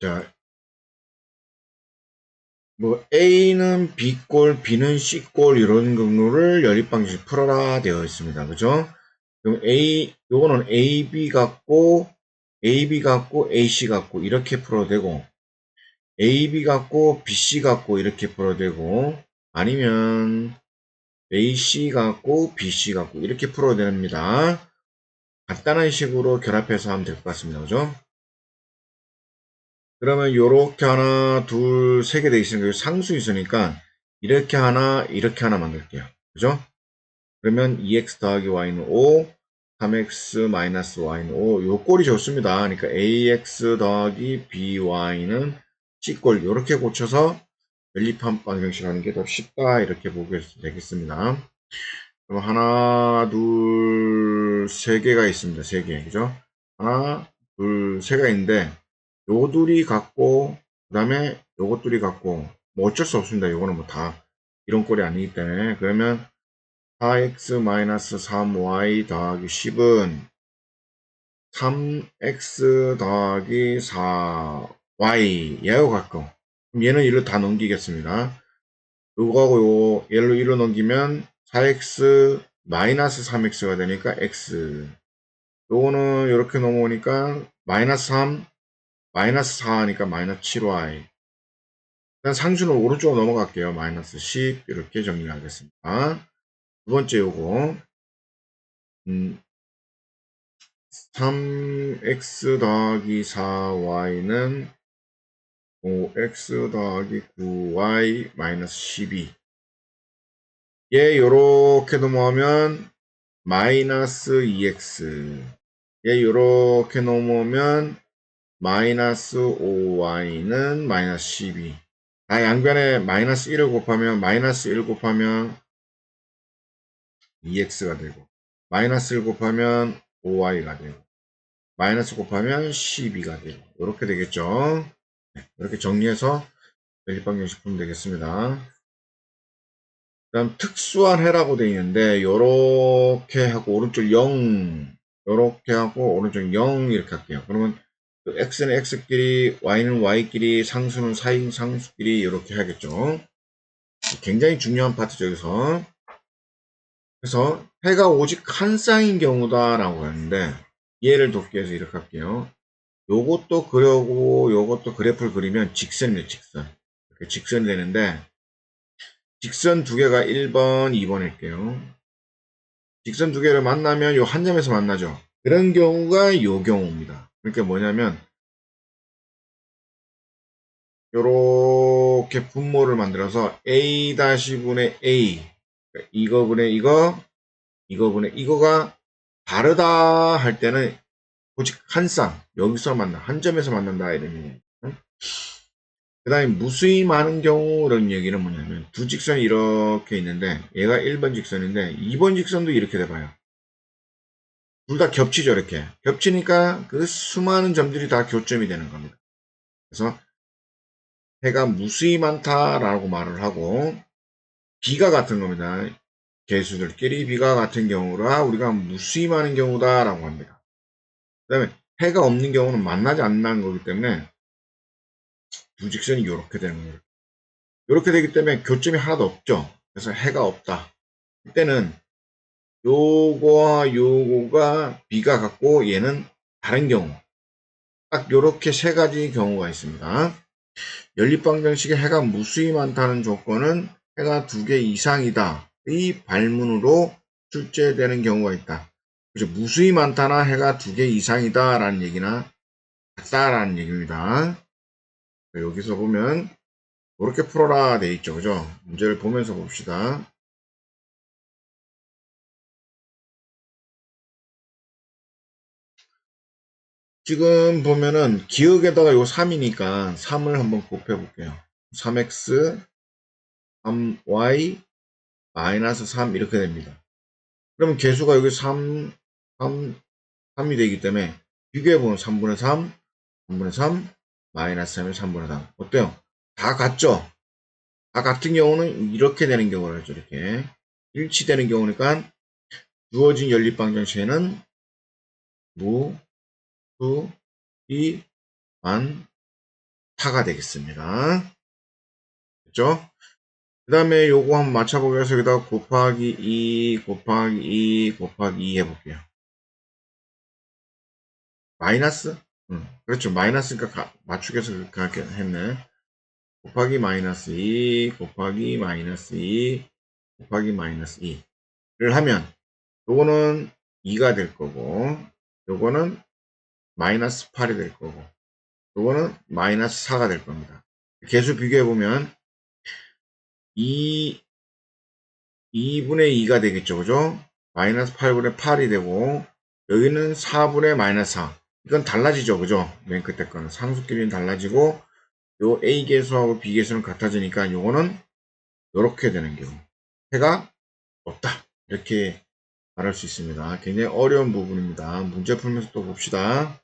자, 뭐 A는 B꼴, B는 C꼴 이런 경로를 연립방식 풀어라 되어 있습니다. 그죠? 그럼 A, 요거는 AB 같고 AB 같고 AC 같고 이렇게 풀어도 되고 AB 같고 BC 같고 이렇게 풀어도 되고 아니면 AC 같고 BC 같고 이렇게 풀어도 됩니다. 간단한 식으로 결합해서 하면 될 것 같습니다. 그죠? 그러면 요렇게 하나, 둘, 세 개 돼 있으니까 상수 있으니까 이렇게 하나, 이렇게 하나 만들게요. 그죠? 그러면 2x 더하기 y는 5, 3x 마이너스 y는 5. 요 꼴이 좋습니다. 그러니까 ax 더하기 by는 c꼴 요렇게 고쳐서 연립한 방정식 하는 게 더 쉽다. 이렇게 보게 되겠습니다. 그럼 하나, 둘, 세 개가 있습니다. 세 개. 그죠? 하나, 둘, 세가 있는데 요 둘이 같고 그 다음에 요것들이 같고 뭐 어쩔 수 없습니다. 요거는 뭐 다 이런 꼴이 아니기 때문에 그러면 4x-3y 더하기 10은 3x 더하기 4y 얘하고 같고 그럼 얘는 1로 다 넘기겠습니다. 요거하고 요 얘로 1로 넘기면 4x 마이너스 3x가 되니까 x 요거는 이렇게 넘어오니까 마이너스 3 마이너스 4하니까 마이너스 7y 일단 상수는 오른쪽으로 넘어갈게요. 마이너스 10 이렇게 정리하겠습니다. 두 번째 요거 음, 3x 더하기 4y는 5x 더하기 9y 마이너스 12얘 요렇게 넘어가면 마이너스 2x 얘 요렇게 넘어오면 마이너스 5y는 마이너스 12. 아, 양변에 마이너스 1을 곱하면 마이너스 1 곱하면 2x가 되고 마이너스 1 곱하면 5y가 되고 마이너스 곱하면 12가 되고 이렇게 되겠죠. 네, 이렇게 정리해서 연립방정식 풀면 되겠습니다. 그다음 특수한 해라고 되어 있는데 이렇게 하고 오른쪽 0 이렇게 하고 오른쪽 0 이렇게 할게요. 그러면 그 x는 x끼리, y는 y끼리, 상수는 사인 상수끼리 이렇게 하겠죠. 굉장히 중요한 파트죠, 여기서. 그래서 해가 오직 한 쌍인 경우다라고 하는데 이해를 돕기 위해서 이렇게 할게요. 요것도 그려고 요것도 그래프를 그리면 직선이에요, 직선. 이렇게 직선이 되는데 직선 두 개가 1번, 2번 할게요. 직선 두 개를 만나면 요 한 점에서 만나죠. 그런 경우가 요 경우입니다. 그러니까 뭐냐면 요렇게 분모를 만들어서 a-분의 a 그러니까 이거분의 이거 이거분의 이거가 다르다 할 때는 오직 한 쌍 여기서 만나 한 점에서 만난다 이런 얘기예요. 그 다음에 무수히 많은 경우 이런 얘기는 뭐냐면 두 직선이 이렇게 있는데 얘가 1번 직선인데 2번 직선도 이렇게 돼봐요. 둘 다 겹치죠, 이렇게. 겹치니까 그 수많은 점들이 다 교점이 되는 겁니다. 그래서 해가 무수히 많다라고 말을 하고 비가 같은 겁니다. 개수들끼리 비가 같은 경우라 우리가 무수히 많은 경우다라고 합니다. 그 다음에 해가 없는 경우는 만나지 않는 거기 때문에 두 직선이 이렇게 되는 거예요. 이렇게 되기 때문에 교점이 하나도 없죠. 그래서 해가 없다. 이때는 요거와 요거가 B가 같고 얘는 다른 경우. 딱 요렇게 세 가지 경우가 있습니다. 연립방정식에 해가 무수히 많다는 조건은 해가 두 개 이상이다. 이 발문으로 출제되는 경우가 있다. 그죠? 무수히 많다나 해가 두 개 이상이다 라는 얘기나 같다라는 얘기입니다. 여기서 보면 이렇게 풀어라 돼 있죠. 그죠? 문제를 보면서 봅시다. 지금 보면은 기억에다가 요 3이니까 3을 한번 곱해 볼게요. 3x 3y 마이너스 3 이렇게 됩니다. 그러면 개수가 여기 3 3 3이 되기 때문에 비교해 보면 3분의 3 3분의 3 마이너스 3이 3분의 3 어때요? 다 같죠? 다 같은 경우는 이렇게 되는 경우를 하죠. 이렇게 일치되는 경우니까 주어진 연립방정식에는 무 수, 이, 만, 4가 되겠습니다. 됐죠? 그 다음에 요거 한번 맞춰보기 위해서 여기다 곱하기 2 곱하기 2 곱하기 2 해볼게요. 마이너스? 응, 그렇죠. 마이너스니까 가- 맞추기 위해서 그렇게 했네. 곱하기 마이너스 2 곱하기 마이너스 2 곱하기 마이너스 2를 하면 요거는 2가 될 거고 요거는 마이너스 8이 될 거고 요거는 마이너스 4가 될 겁니다. 개수 비교해 보면 2 2분의 2가 되겠죠. 그죠? 마이너스 8분의 8이 되고 여기는 4분의 마이너스 4 이건 달라지죠. 그죠? 맨 끝에 거는 상수끼리는 달라지고 요 A 계수하고 B 계수는 같아지니까 요거는 요렇게 되는 경우 해가 없다. 이렇게 말할 수 있습니다. 굉장히 어려운 부분입니다. 문제 풀면서 또 봅시다.